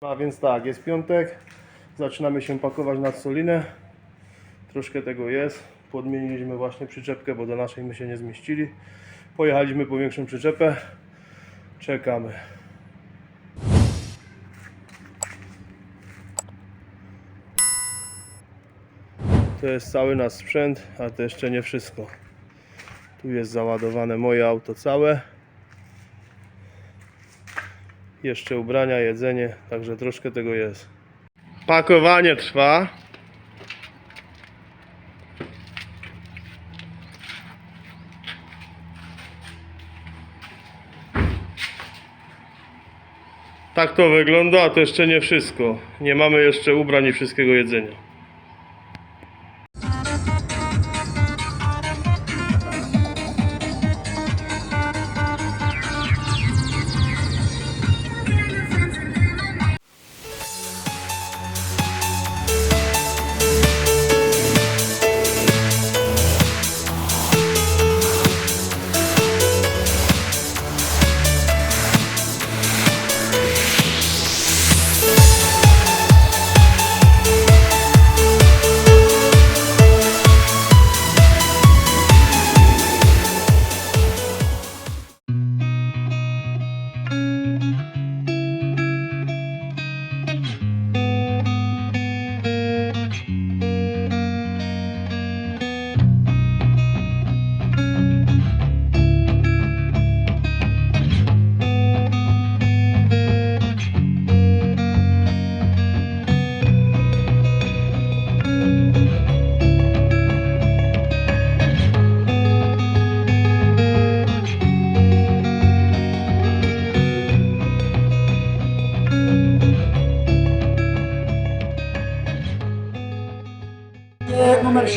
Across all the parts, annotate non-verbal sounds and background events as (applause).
A więc tak, jest piątek, zaczynamy się pakować na solinę. Troszkę tego jest. Podmieniliśmy właśnie przyczepkę, bo do naszej my się nie zmieścili. Pojechaliśmy po większą przyczepę. Czekamy. To jest cały nasz sprzęt, a to jeszcze nie wszystko. Tu jest załadowane moje auto całe. Jeszcze ubrania, jedzenie, także troszkę tego jest. Pakowanie trwa. Tak to wygląda, a to jeszcze nie wszystko. Nie mamy jeszcze ubrań i wszystkiego jedzenia.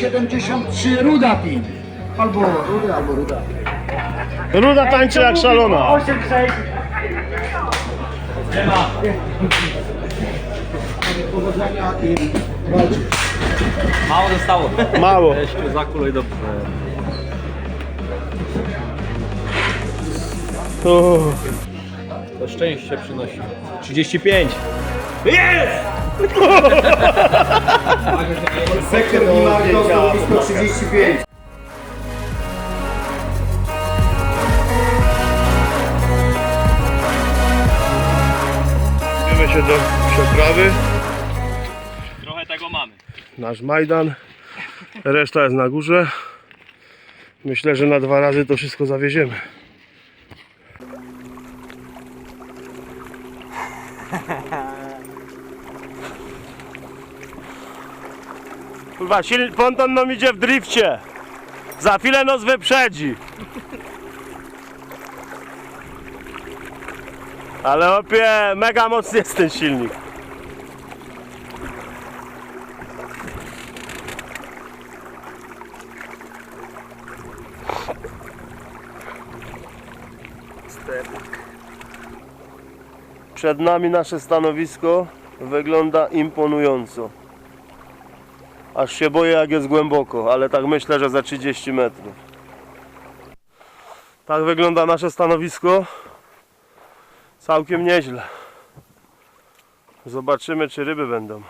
73 Ruda Team. Albo Ruda, albo Ruda. Ruda tańczy jak szalona. 8-6. Powodzenia i walczyć. Mało zostało. Mało. (laughs) Weźmy za kulę i dobrze. To szczęście przynosi. 35. Sekret Mimarko, stanowisko 35. Idziemy się do przeprawy. Trochę tego mamy. Nasz Majdan. Reszta jest na górze. Myślę, że na dwa razy to wszystko zawieziemy. Kurwa, silny ponton nam idzie w drifcie. Za chwilę nos wyprzedzi. Ale opie, mega mocny jest ten silnik. Przed nami nasze stanowisko wygląda imponująco. Aż się boję jak jest głęboko, ale tak myślę, że za 30 metrów. Tak wygląda nasze stanowisko. Całkiem nieźle. Zobaczymy czy ryby będą.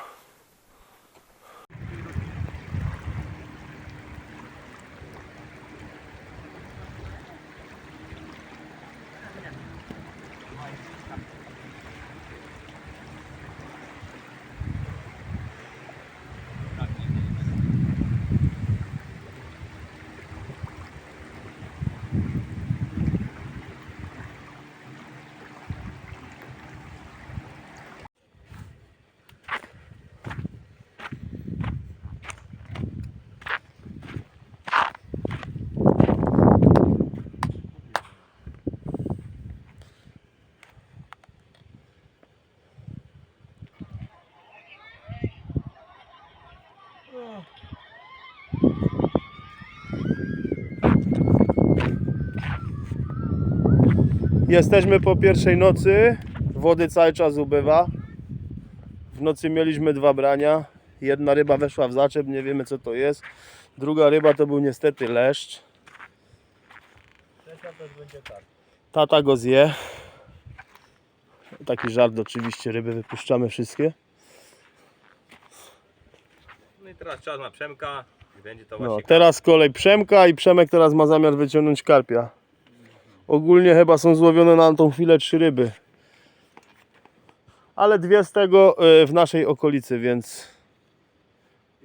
Jesteśmy po pierwszej nocy. Wody cały czas ubywa. W nocy mieliśmy dwa brania. Jedna ryba weszła w zaczep, nie wiemy co to jest. Druga ryba to był niestety leszcz. Tata go zje. Taki żart oczywiście, ryby wypuszczamy wszystkie. No i teraz czas na Przemka i będzie to No, właśnie... teraz kolej Przemka i Przemek teraz ma zamiar wyciągnąć karpia. Ogólnie chyba są złowione na tą chwilę trzy ryby. Ale dwie z tego y, w naszej okolicy, więc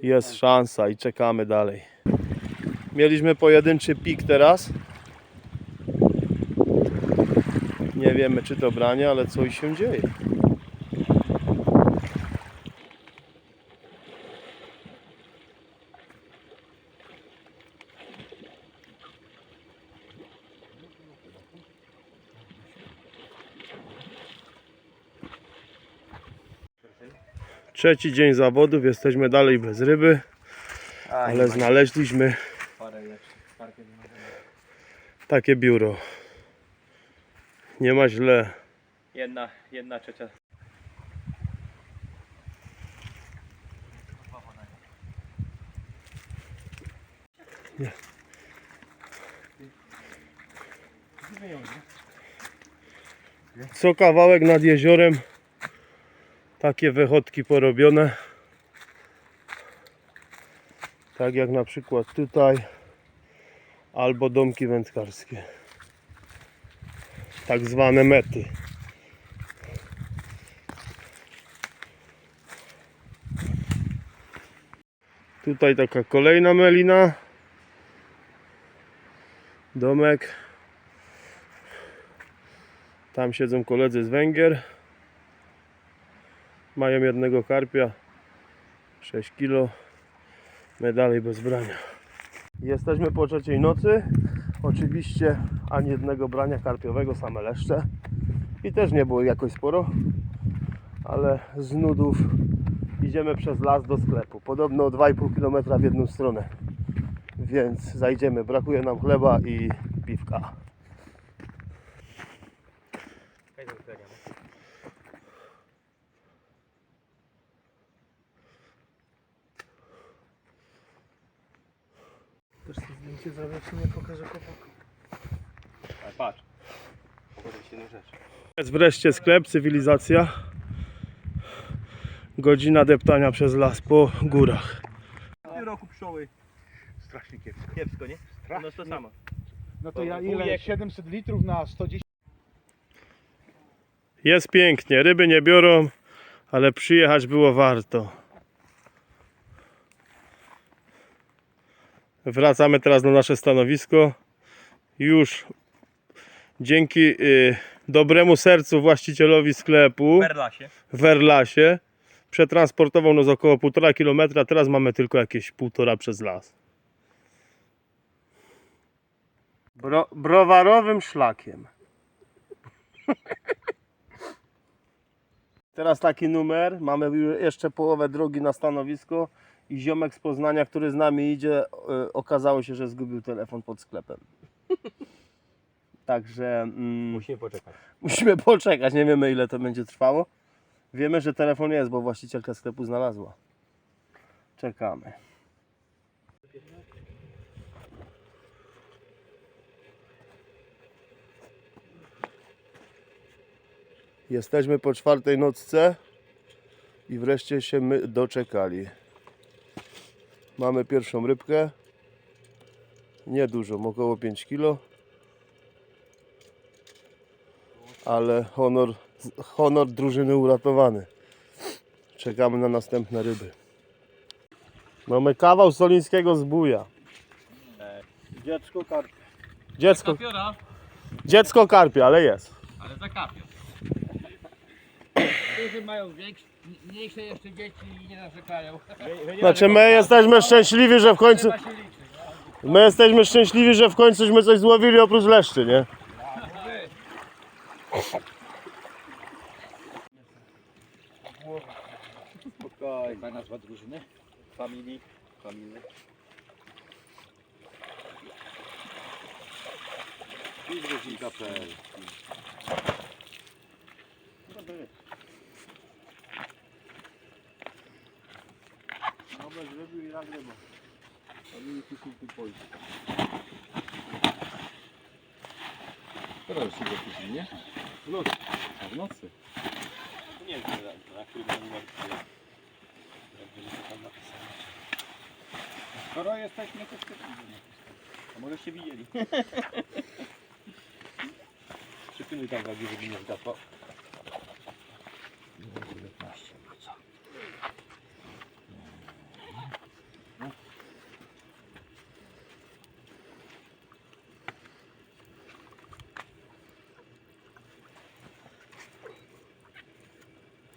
jest szansa i czekamy dalej. Mieliśmy pojedynczy pik teraz. Nie wiemy czy to branie, ale coś się dzieje. Trzeci dzień zawodów, jesteśmy dalej bez ryby, ale znaleźliśmy takie biuro. Nie ma źle. Jedna, jedna trzecia. Co kawałek nad jeziorem takie wychodki porobione. Tak jak na przykład tutaj albo domki wędkarskie. Tak zwane mety. Tutaj taka kolejna melina. Domek. Tam siedzą koledzy z Węgier. Mają jednego karpia. 6 kg. My dalej bez brania. Jesteśmy po trzeciej nocy. Oczywiście ani jednego brania karpiowego, same leszcze. I też nie było jakoś sporo. Ale z nudów idziemy przez las do sklepu. Podobno 2,5 km w jedną stronę. Więc zajdziemy. Brakuje nam chleba i piwka. Czy nie pokażę chłopakom. Ale patrz. Pokażę ci jedną rzecz. Jest wreszcie sklep, cywilizacja. Godzina deptania przez las po górach. W tym roku pszczoły. Strasznie kiepsko. Kiepsko, nie? No to samo. No to ja ile? Wujek. 700 litrów na 110. Jest pięknie, ryby nie biorą, ale przyjechać było warto. Wracamy teraz na nasze stanowisko. Już dzięki y, dobremu sercu właścicielowi sklepu W Werlasie przetransportował nas około 1,5 km, teraz mamy tylko jakieś 1,5 przez las. Bro, browarowym szlakiem. (laughs) Teraz taki numer, mamy jeszcze połowę drogi na stanowisko i ziomek z Poznania, który z nami idzie, y, okazało się, że zgubił telefon pod sklepem. (laughs) Także mm, Musimy poczekać. musimy poczekać, nie wiemy ile to będzie trwało. Wiemy, że telefon jest, bo właścicielka sklepu znalazła. Czekamy. Jesteśmy po czwartej nocce i wreszcie się my doczekali. Mamy pierwszą rybkę. Niedużą, około 5 kg. Ale honor, honor drużyny uratowany. Czekamy na następne ryby. Mamy kawał solińskiego zbuja. Dziecko karpia. Dziecko, Kapiora, dziecko karpia, ale jest. ale za kapior. Którzy mają większe, mniejsze jeszcze dzieci i nie narzekają. Znaczy my jesteśmy szczęśliwi, że w końcu się liczyć. my jesteśmy szczęśliwi, że w końcuśmy coś złowili oprócz leszczy, nie? Jaka nazwa drużyny? Familii. Familii. nie ma. Ale nie piszą tu Polska. Teraz już się zapisali, nie? W nocy. A w nocy? Nie wiem, na, na którym numer Jak będzie to tam napisane. Skoro jesteśmy, to wtedy idziemy. A może się widzieli. (laughs) Przypilnuj tam wagi, żeby nie zgapał.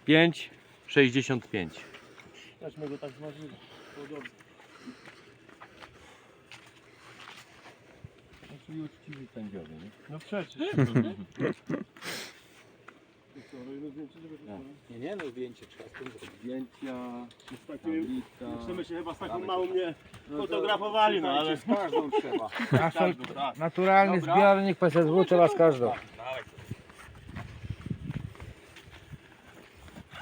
5, 65. Weźmy go tak zważyli. Podobnie. No, czyli uczciwi sędziowie, nie? No przecież. (laughs) Nie, nie, no zdjęcie trzeba. Zdjęcia, Z takim, tablica. się chyba z taką małą nie no fotografowali, no ale... Z każdą trzeba. Tak. Naturalny zbiornik, PZW trzeba z każdą. Dawaj, to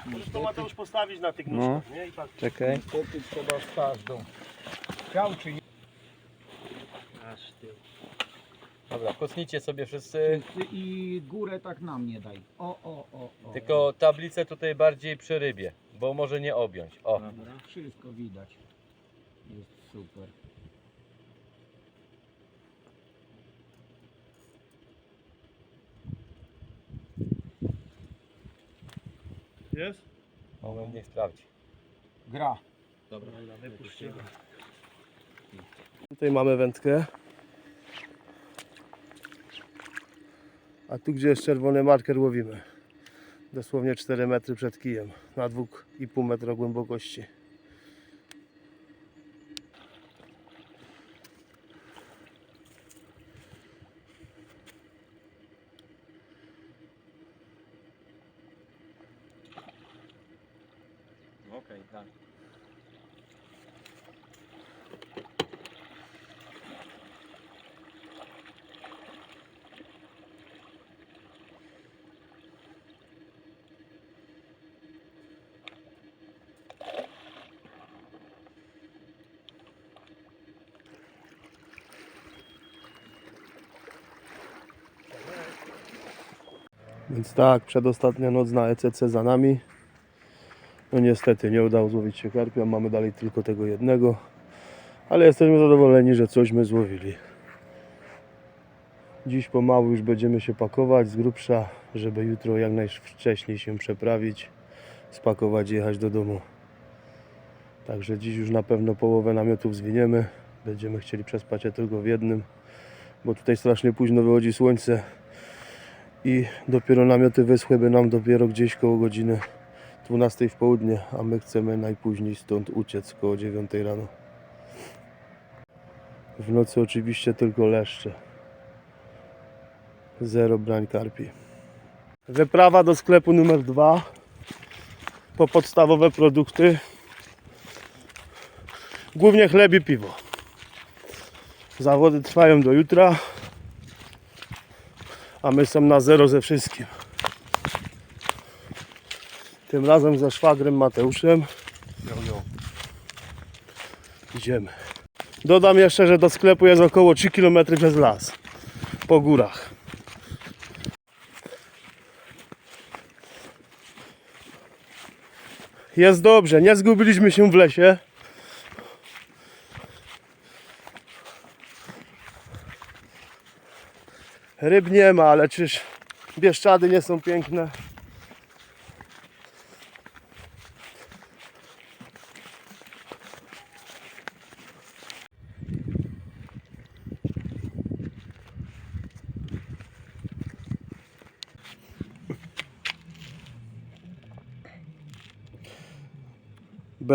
Możesz to Mateusz postawić na tych No. nóżkach, nie? I tak. Czekaj. Niestety trzeba z każdą. Chciał czy nie? Aż ty. Dobra, kosnijcie sobie wszyscy. I górę tak nam nie daj. O, o, o, o. Tylko tablicę tutaj bardziej przy rybie, bo może nie objąć. O. Dobra, wszystko widać. Jest super. Jest? Moment niech sprawdzi. Gra. Dobra, Wypuśćcie. Tutaj mamy wędkę. A tu gdzie jest czerwony marker łowimy. Dosłownie 4 metry przed kijem. Na 2,5 metra głębokości. Okej, tak. Więc tak, przedostatnia noc na ECC za nami. No niestety nie udało złowić się karpia, mamy dalej tylko tego jednego. Ale jesteśmy zadowoleni, że cośmy złowili. Dziś pomału już będziemy się pakować z grubsza, żeby jutro jak najwcześniej się przeprawić, spakować i jechać do domu. Także dziś już na pewno połowę namiotów zwiniemy. Będziemy chcieli przespać je tylko w jednym, bo tutaj strasznie późno wychodzi słońce i dopiero namioty wyschły by nam dopiero gdzieś koło godziny 12 w południe, a my chcemy najpóźniej stąd uciec koło 9 rano. W nocy oczywiście tylko leszcze. Zero brań karpi. Wyprawa do sklepu numer 2 po podstawowe produkty. Głównie chleb i piwo. Zawody trwają do jutra a my są na zero ze wszystkim. Tym razem ze szwagrem Mateuszem. Idziemy. Dodam jeszcze, że do sklepu jest około 3 km przez las. Po górach. Jest dobrze, nie zgubiliśmy się w lesie. Ryb nie ma, ale czyż bieszczady nie są piękne?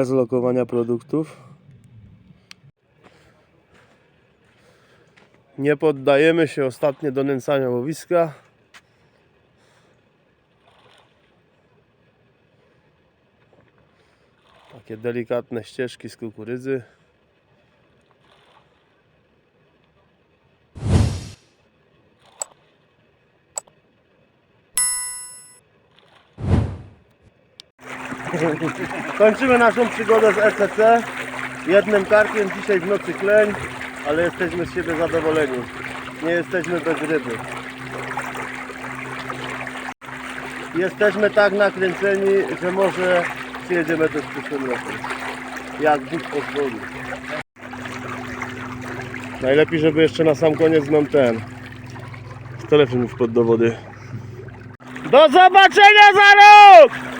Bez lokowania produktów. Nie poddajemy się ostatnio do nęcania łowiska. Takie delikatne ścieżki z kukurydzy. Kończymy naszą przygodę z ECC. Jednym karpiem dzisiaj w nocy kleń, ale jesteśmy z siebie zadowoleni. Nie jesteśmy bez ryby. jesteśmy tak nakręceni, że może przyjedziemy też w przyszłym roku. Jak Bóg pozwoli. Najlepiej, żeby jeszcze na sam koniec nam ten telefon wpadł do wody. Do zobaczenia za rok!